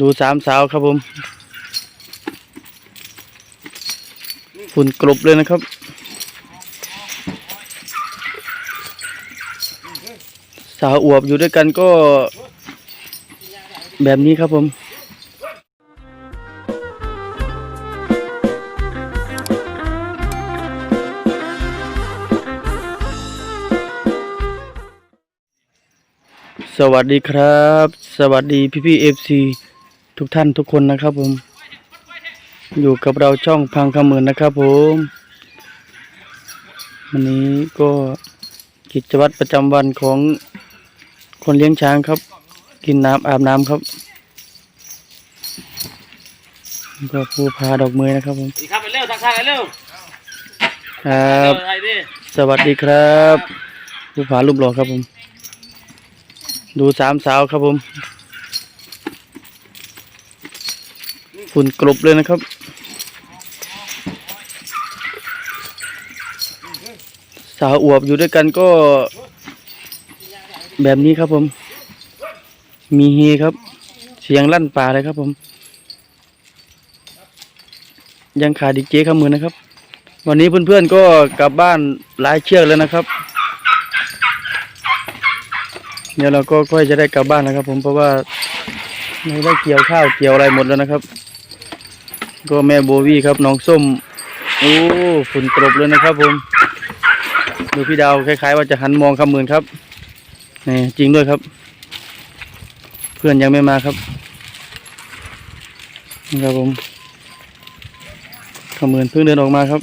ดูสามสาวครับผมฝุ่นกลบเลยนะครับ สาวอวบอยู่ด้วยกันก็แบบนี้ครับผมสวัสดีครับ สวัสดีพี่พี่เอฟซี ทุกท่านทุกคนนะครับผม อยู่กับเราช่องพังขมือนนะครับผมวันนี้ก็กิจวัตรประจำวันของคนเลี้ยงช้างครับ กินน้ำอาบน้ำครับก็ภูพาดอกเมยนะครับผมดีครับไปเร็วทักทายกันเร็วครับเร็วไทยดิสวัสดีครับภูผารูปหล่อครับผม ดูสามสาวครับผม ฝุ่นกลบเลยนะครับ สาวอวบอยู่ด้วยกันก็ แบบนี้ครับผม มีเฮครับ เสียงลั่นป่าเลยครับผม ยังขาดอีเจข้ามือนะครับ วันนี้เพื่อนๆก็กลับบ้านหลายเชือกแล้วนะครับเดี๋ยวเราก็ค่อยจะได้กลับบ้านนะครับผมเพราะว่า ไม่ได้เกี่ยวข้าวเกี่ยวอะไรหมดแล้วนะครับ ก็แม่โบวี่ครับน้องส้ม โอ้ฝุ่นกรบเลยนะครับผม ดูพี่ดาวคล้าย ๆ ว่าจะหันมองคำมื่นครับนี่จริงด้วยครับ เพื่อนยังไม่มาครับนี่ครับผมคำมื่นเพิ่งเดินออกมาครับ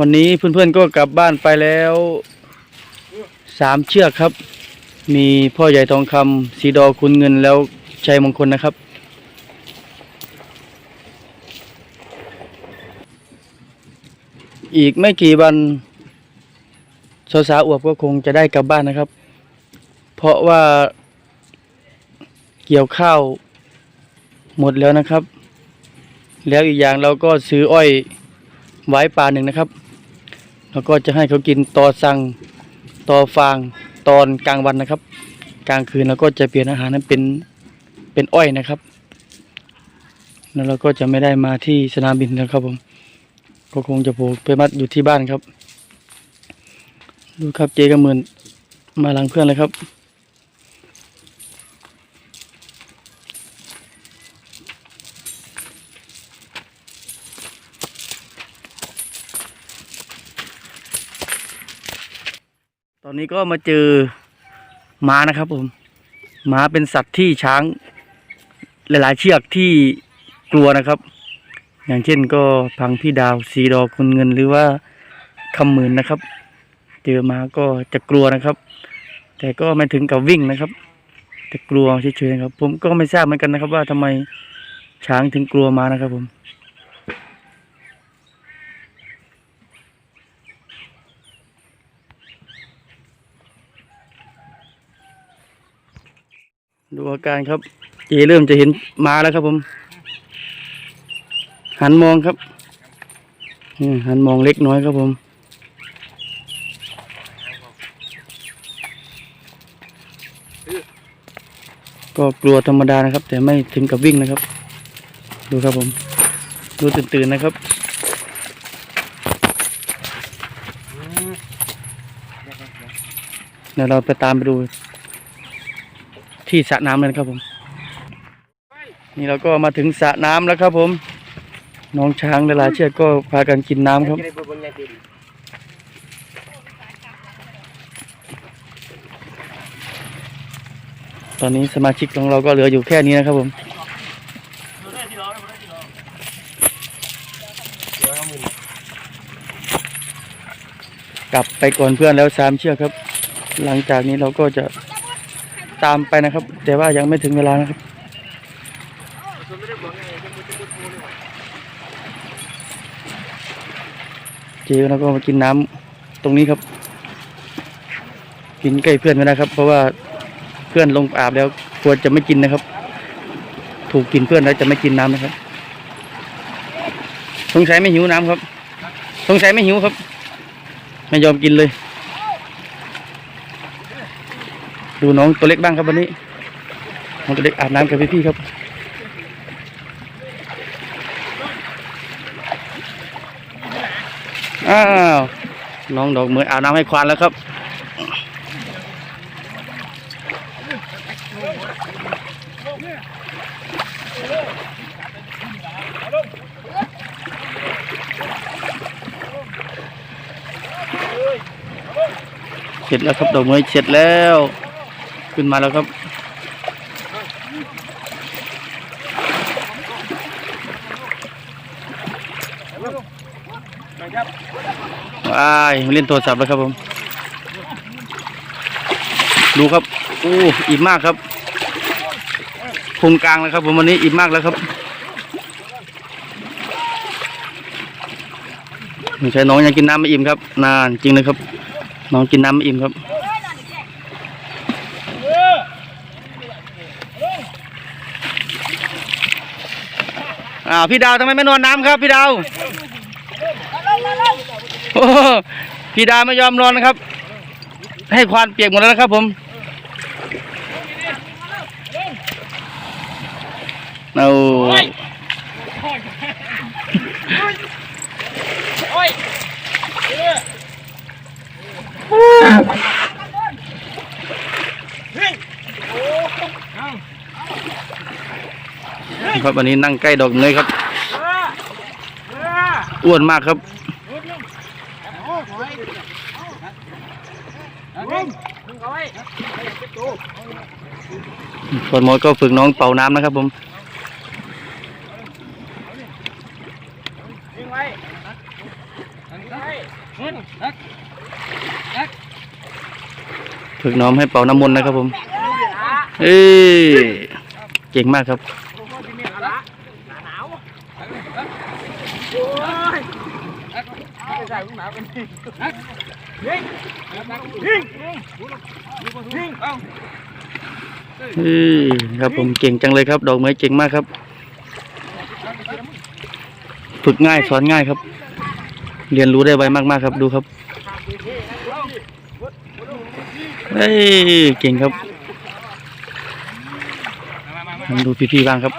วันนี้เพื่อนๆก็กลับบ้านไปแล้วสามเชือกครับ มีพ่อใหญ่ทองคำสีดอคุณเงินแล้วชัยมงคลนะครับ อีกไม่กี่วันสาวสาวอวบก็คงจะได้กลับบ้านนะครับ เพราะว่าเกี่ยวข้าวหมดแล้วนะครับ แล้วอีกอย่างเราก็ซื้ออ้อยไว้ปลาหนึ่งนะครับ แล้วก็จะให้เขากินตอสังตอฟาง ตอนกลางวันนะครับ กลางคืนเราก็จะเปลี่ยนอาหารนั้นเป็นเป็นอ้อยนะครับ แล้วเราก็จะไม่ได้มาที่สนามบินนะครับผม ก็คงจะผูกไปมัดอยู่ที่บ้านครับ ดูครับเจกระมือนมาหลังเพื่อนเลยครับ นี้ก็มาเจอม้านะครับผมม้าเป็นสัตว์ที่ช้าง หลาย ๆ เชือกที่กลัวนะครับ อย่างเช่นก็พังพี่ดาวสีดอกคุณเงินหรือว่าคำหมื่นนะครับ เจอมาก็จะกลัวนะครับ แต่ก็ไม่ถึงกับวิ่งนะครับ แต่กลัวเฉยๆนะครับ ผมก็ไม่ทราบเหมือนกันนะครับ ว่าทำไมช้างถึงกลัวมานะครับผม ดูอาการครับเจเริ่มจะเห็นมาแล้วครับผม หันมองครับหันมองเล็กน้อยครับผมก็กลัวธรรมดานะครับ แต่ไม่ถึงกับวิ่งนะครับ ดูครับผม ดูตื่นๆนะครับเดี๋ยวเราไปตามไปดู ที่สระน้ำเลยนะครับผม นี่เราก็มาถึงสระน้ำแล้วครับผม น้องช้างหลายเชือกก็พากันกินน้ำครับ ตอนนี้สมาชิกของเราก็เหลืออยู่แค่นี้นะครับผมกลับไปก่อนเพื่อนแล้วสามเชือกครับ หลังจากนี้เราก็จะ ตามไปนะครับ แต่ว่ายังไม่ถึงเวลานะครับเจแล้วก็มากินน้ำตรงนี้ครับ กินใกล้เพื่อนไม่ได้ครับ เพราะว่าเพื่อนลงอาบแล้วควรจะไม่กินนะครับ ถูกกินเพื่อนแล้วจะไม่กินน้ำนะครับสงสัยไม่หิวน้ำครับสงสัยไม่หิวครับ ไม่ยอมกินเลย ดูน้องตัวเล็กบ้างครับวันนี้น้องตัวเล็กอาบน้ำกับพี่ๆครับอ้าวน้องดอกเหมยออาบน้ำให้ควานแล้วครับเสร็จแล้วครับดอกเหมยเสร็จแล้ว ขึ้นมาแล้วครับ ว้ายเล่นโทรศัพท์แล้วครับผม ดูครับโอ้อิ่มมากครับพุงกลางแล้วครับผมวันนี้อิ่มมากแล้วครับไม่ใช่น้องยังกินน้ำไม่อิ่มครับ นานจริงเลยครับ น้องกินน้ำไม่อิ่มครับ อ้าวพี่ดาวทำไมไม่นอนน้ำครับ พี่ดาวโอ้พี่ดาไม่ยอมนอนนะครับ ให้ควานเปียกหมดแล้วนะครับ ผมเอา ครับวันนี้นั่งใกล้ดอกเนยครับ อ้วนมากครับคนมดก็ฝึกน้องเป่าน้ำนะครับผมฝึกน้องให้เป่าน้ำมนต์นะครับผม เอ้เก่งมากครับ เอ้ยครับผมเก่งจังเลยครับ ดอกไม้เก่งมากครับ ฝึกง่ายสอนง่ายครับ เรียนรู้ได้ไวมากๆครับดูครับเฮ้ยเก่งครับมาดูพี่ๆบ้างครับ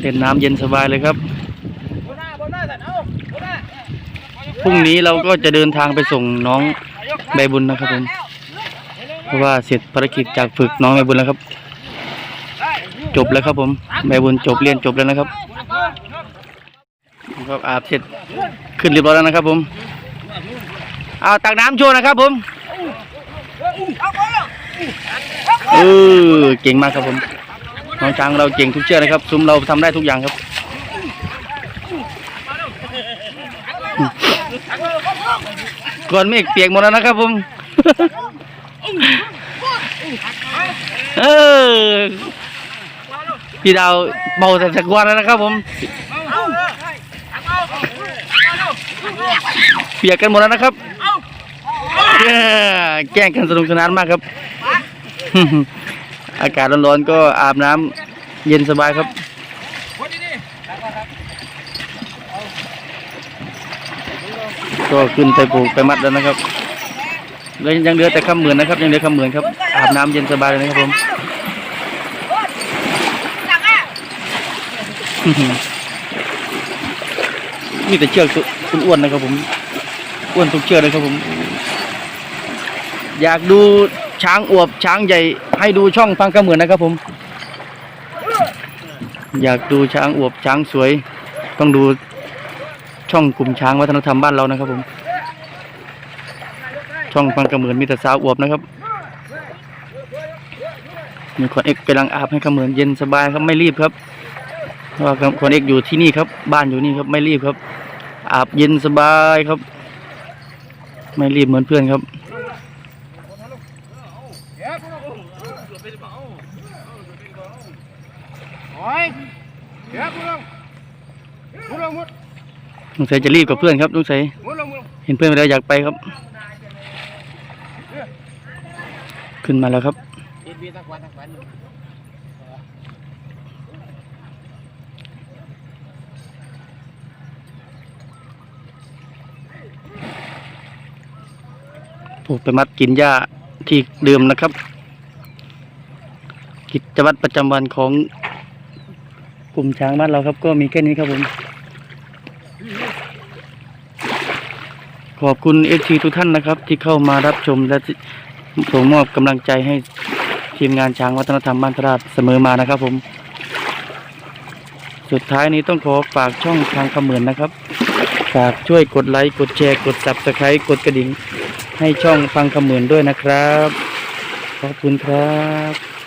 เล่นน้ำเย็นสบายเลยครับ พรุ่งนี้เราก็จะเดินทางไปส่งน้องใบบุญนะครับผมเพราะว่าเสร็จภารกิจจากฝึกน้องใบบุญแล้วครับ จบแล้วครับผมใบบุญจบเรียนจบแล้วนะครับครับอาบเสร็จขึ้นเรียบร้อยแล้วนะครับ ผมเอาตักน้ำโชว์นะครับ ผมเออเก่งมากครับผมน้องช้างเราเก่งทุกเชือกนะครับ ซุ้มเราทำได้ทุกอย่างครับ ก่อนเมฆเปียกหมดแล้วนะครับผมเออพี่ดาวเบาแต่สักวันแล้วนะครับผมเปียกกันหมดแล้วนะครับแกล้งกันสนุกสนานมากครับ อากาศร้อนๆก็อาบน้ำเย็นสบายครับ ก็ขึ้นไปปลูกไปมัดแล้วนะครับแล้วยังเหลือแต่คำเหมือนนะครับ ยังเหลือคำเหมือนครับอาบน้ำเย็นสบายเลยนะครับผมมีแต่เชือกตัวอ้วนนะครับ ผมอ้วนทุกเชือกเลยครับผม อยากดูช้างอวบช้างใหญ่ ให้ดูช่องพังกระเหมือนนะครับผม อยากดูช้างอวบช้างสวย ต้องดู ช่องกลุ่มช้างวัฒนธรรมบ้านเรานะครับผม ช่องพังกระเหมือนมีแต่สาวอวบนะครับมีคนเอกกำลังอาบให้กระเหมือนเย็นสบายครับไม่รีบครับเพราะว่าคนเอกอยู่ที่นี่ครับ บ้านอยู่นี่ครับไม่รีบครับ อาบเย็นสบายครับ ไม่รีบเหมือนเพื่อนครับ ลุงใสจะรีบกับเพื่อนครับลุงใสเห็นเพื่อนไปแล้วอยากไปครับ ขึ้นมาแล้วครับผูกไปมัดกินหญ้าที่เดิมนะครับ กิจวัตรประจำวันของกลุ่มช้างบ้านเราครับ ก็มีแค่นี้ครับผม ขอบคุณเอชีทุกท่านนะครับ ที่เข้ามารับชมและส่งมอบกำลังใจให้ทีมงานช้างวัฒนธรรมบ้านพราชเสมอมานะครับผม สุดท้ายนี้ต้องขอฝากช่องทางคำเหมือนนะครับ ฝากช่วยกดไลค์กดแชร์กด subscribe กดกระดิ่งให้ช่องฟังคำเหมือนด้วยนะครับ ขอบคุณครับ